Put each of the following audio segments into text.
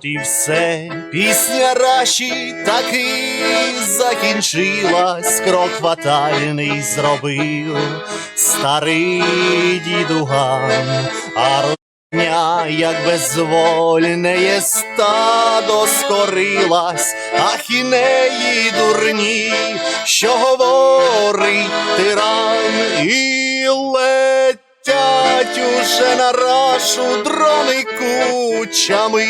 все, пісня раші таки закінчилась, крок фатальний зробив старий дідуган, а родня, як безвольне стадо скорилась, ахінеї дурні, що говорить тиран і уже на рашу дрони кучами,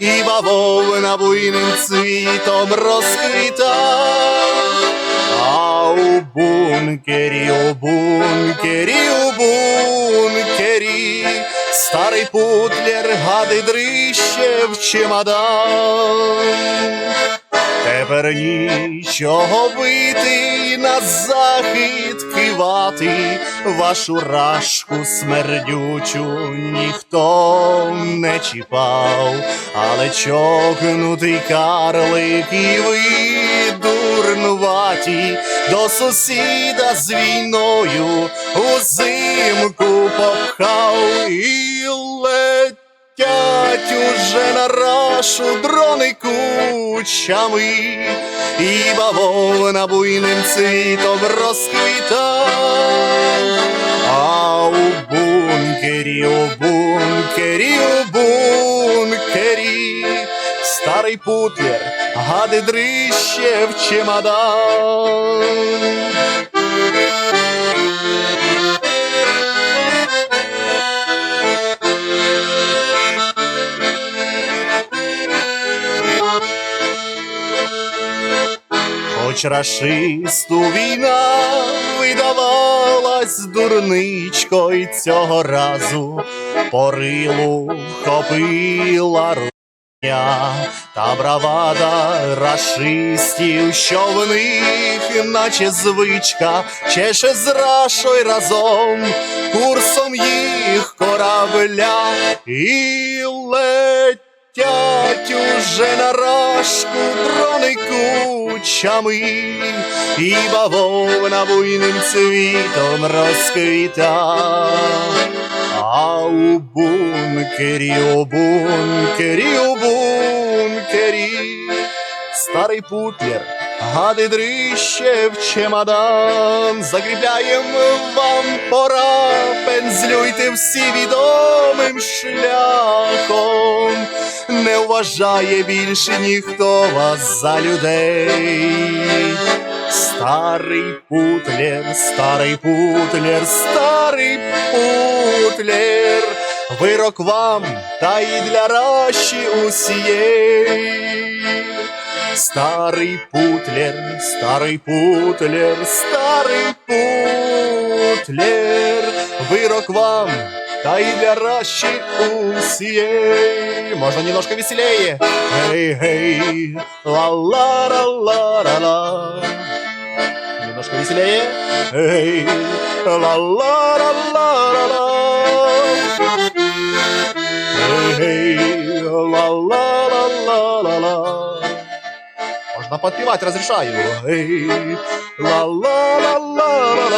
і бавовна буйним цвітом розквіта. А у бункері, у бункері, у бункері, старий путлер гади дрище в чемодан. Тепер нічого бити на захід кивати, вашу рашку смердючу ніхто не чіпав, але чокнутий карлик і ви дурнуваті до сусіда з війною узимку попхав. І уже на рашу дрони кучами, і бавовна буйним цвітом розквіта. А у бункері, у бункері, у бункері, старий путлер, гади дрище в чемодан. Хоч рашисту війна видавалась дурничкою цього разу, порилу вхопила руня, та бравада рашистів, що в них, наче звичка, чеше з рашою разом, курсом їх корабля і летять уже на рашку дрони кучами, і бавовна буйним цвітом розквіта. А у бункері, у бункері, у бункері, старий путлер, гади дрище в чемодан, закріпляєм вам пора, пензлюйте всі відомим шляхом, вважає більше ніхто вас за людей. Старий путлер, старий путлер, старий путлер, вирок вам та й для раші усієї. Старий путлер, старий путлер, старий путлер, вирок вам та й для раші усієї. теперь можно немножко веселее. Эй, эй, ла ла ла ла ла ла Немножко веселее. Эй, ла ла ла ла ла ла Эй, ла ла ла ла ла ла Можно подпевать, разрешаю. Эй, ла ла ла ла ла